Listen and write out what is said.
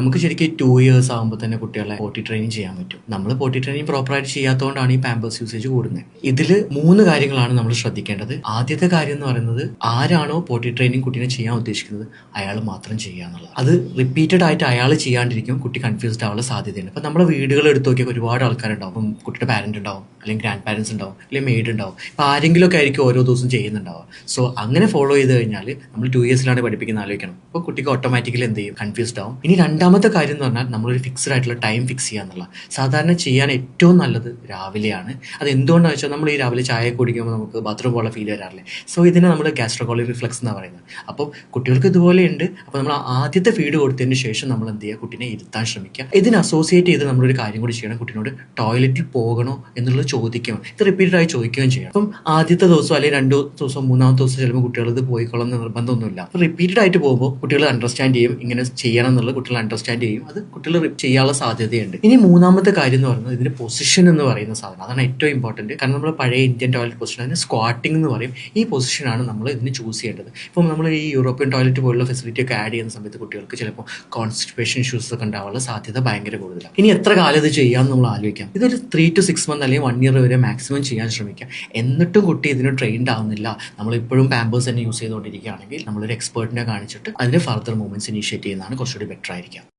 നമുക്ക് ശരിക്കും two years ആകുമ്പോൾ തന്നെ കുട്ടികളെ പോട്ടി ട്രെയിനിങ് ചെയ്യാൻ പറ്റും. നമ്മൾ പോട്ടി ട്രെയിനിങ് പ്രോപ്പറായിട്ട് ചെയ്യാത്തതുകൊണ്ടാണ് ഈ പാമ്പേഴ്സ് യൂസേജ് കൂടുന്നത്. ഇതിൽ മൂന്ന് കാര്യങ്ങളാണ് നമ്മൾ ശ്രദ്ധിക്കേണ്ടത്. ആദ്യത്തെ കാര്യം എന്ന് പറയുന്നത് ആരാണോ പോട്ടി ട്രെയിനിങ് കുട്ടീനെ ചെയ്യാൻ ഉദ്ദേശിക്കുന്നത് അയാൾ മാത്രം ചെയ്യുക എന്നുള്ളത്. അത് റിപ്പീറ്റഡ് ആയിട്ട് അയാൾ ചെയ്യാണ്ടിരിക്കും കുട്ടി കൺഫ്യൂസ്ഡ് ആവാനുള്ള സാധ്യതയുണ്ട്. അപ്പം നമ്മൾ വീടുകൾ എടുത്ത് നോക്കിയാൽ ഒരുപാട് ആൾക്കാരുണ്ടാവും. കുട്ടിയുടെ പാരന്റ് ഉണ്ടാവും. അല്ലെങ്കിൽ ഗ്രാൻഡ് പാരൻസ് ഉണ്ടാവും അല്ലെങ്കിൽ മെയ്ഡ് ഉണ്ടാവും ഇപ്പോൾ ആരെങ്കിലുമൊക്കെ ആയിരിക്കും ഓരോ ദിവസം ചെയ്യുന്നുണ്ടാവുക. സോ അങ്ങനെ ഫോളോ ചെയ്ത് കഴിഞ്ഞാൽ നമ്മൾ ടു ഇയേഴ്സിലാണ് പഠിപ്പിക്കുന്ന ആലോചിക്കണം. അപ്പോൾ കുട്ടിക്ക് ഓട്ടോമാറ്റിക്കലി എന്ത് ചെയ്യും? കൺഫ്യൂസ്ഡ് ആവും. ഇനി രണ്ടാമത്തെ കാര്യം എന്ന് പറഞ്ഞാൽ നമ്മളൊരു ഫിക്സ്ഡ് ആയിട്ടുള്ള ടൈം ഫിക്സ് ചെയ്യുക എന്നുള്ള സാധാരണ ചെയ്യാൻ ഏറ്റവും നല്ലത് രാവിലെയാണ്. അത് എന്തുകൊണ്ടാണെന്ന് വെച്ചാൽ നമ്മൾ ഈ രാവിലെ ചായ കുടിക്കുമ്പോൾ നമുക്ക് ബാത്റൂം പോലെ ഫീൽ വരാറില്ലേ? സോ ഇതിനെ നമ്മൾ ഗാസ്ട്രോകോളി റിഫ്ലക്സ് എന്നാണ് പറയുന്നത്. അപ്പോൾ കുട്ടികൾക്ക് ഇതുപോലെ ഉണ്ട്. അപ്പോൾ നമ്മൾ ആദ്യത്തെ ഫീഡ് കൊടുത്തതിന് ശേഷം നമ്മൾ എന്ത് ചെയ്യുക? കുട്ടീനെ ഇരുത്താൻ ശ്രമിക്കുക. ഇതിന് അസോസിയേറ്റ് ചെയ്ത് നമ്മളൊരു കാര്യം കൂടി ചെയ്യണം. കുട്ടീനോട് ടോയ്ലറ്റിൽ പോകണോ എന്നുള്ളത് ചോദിക്കണം ഇത് റിപ്പീറ്റഡ് ആയി ചോദിക്കുകയും ചെയ്യും. അപ്പം ആദ്യത്തെ ദിവസം അല്ലെങ്കിൽ രണ്ടു ദിവസം മൂന്നാമത്തെ ദിവസം ചിലപ്പോൾ കുട്ടികൾ ഇത് പോയിക്കൊള്ളും എന്ന് നിർബന്ധമൊന്നുമില്ല. റിപ്പീറ്റഡ് ആയിട്ട് പോകുമ്പോൾ കുട്ടികൾ അണ്ടർസ്റ്റാൻഡ് ചെയ്യും ഇങ്ങനെ ചെയ്യണം എന്നുള്ളത് കുട്ടികൾ അണ്ടർസ്റ്റാൻഡ് ചെയ്യും. അത് കുട്ടികൾ ചെയ്യാനുള്ള സാധ്യതയുണ്ട്. ഇനി മൂന്നാമത്തെ കാര്യം എന്ന് പറയുന്നത് ഇതിന്റെ പൊസിഷൻ എന്ന് പറയുന്ന സാധനം. അതാണ് ഏറ്റവും ഇമ്പോർട്ടന്റ് കാരണം നമ്മൾ പഴയ ഇന്ത്യൻ ടോയ്ലറ്റ് പൊസിഷൻ അതിന് സ്ക്വാട്ടിംഗ് എന്ന് പറയും. ഈ പൊസിഷനാണ് നമ്മൾ ഇതിന് ചൂസ് ചെയ്യേണ്ടത്. ഇപ്പം നമ്മൾ ഈ യൂറോപ്യൻ ടോയ്ലറ്റ് പോലുള്ള ഫെസിലിറ്റി ഒക്കെ ആഡ് ചെയ്യുന്ന സമയത്ത് കുട്ടികൾക്ക് ചിലപ്പോൾ കോൺസ്റ്റിപ്പേഷൻ ഇഷ്യൂസ് ഒക്കെ ഉണ്ടാവാനുള്ള സാധ്യത ഭയങ്കര കൂടുതലാണ്. ഇനി എത്ര കാലം ഇത് ചെയ്യാമെന്ന് നമ്മൾ ആലോചിക്കാം. ഇതൊരു ത്രീ ടു സിക്സ് മന്ത് അല്ലെങ്കിൽ വൺ ഇയർ വരെ മാക്സിമം ചെയ്യാൻ ശ്രമിക്കാം. എന്നിട്ടും കുട്ടി ഇതിന് ട്രെയിൻഡ് ആവുന്നില്ല. നമ്മളിപ്പോഴും പാമ്പേഴ്സ് തന്നെ യൂസ് ചെയ്തുകൊണ്ടിരിക്കുകയാണെങ്കിൽ നമ്മളൊരു എക്സ്പേർട്ടിനെ കാണിച്ചിട്ട് അതിന് ഫർദർ മൂവ്മെന്റ്സ് ഇനീഷ്യേറ്റ് ചെയ്യുന്നതാണ് കുറച്ചുകൂടി ബെറ്റർ ആയിരിക്കാം.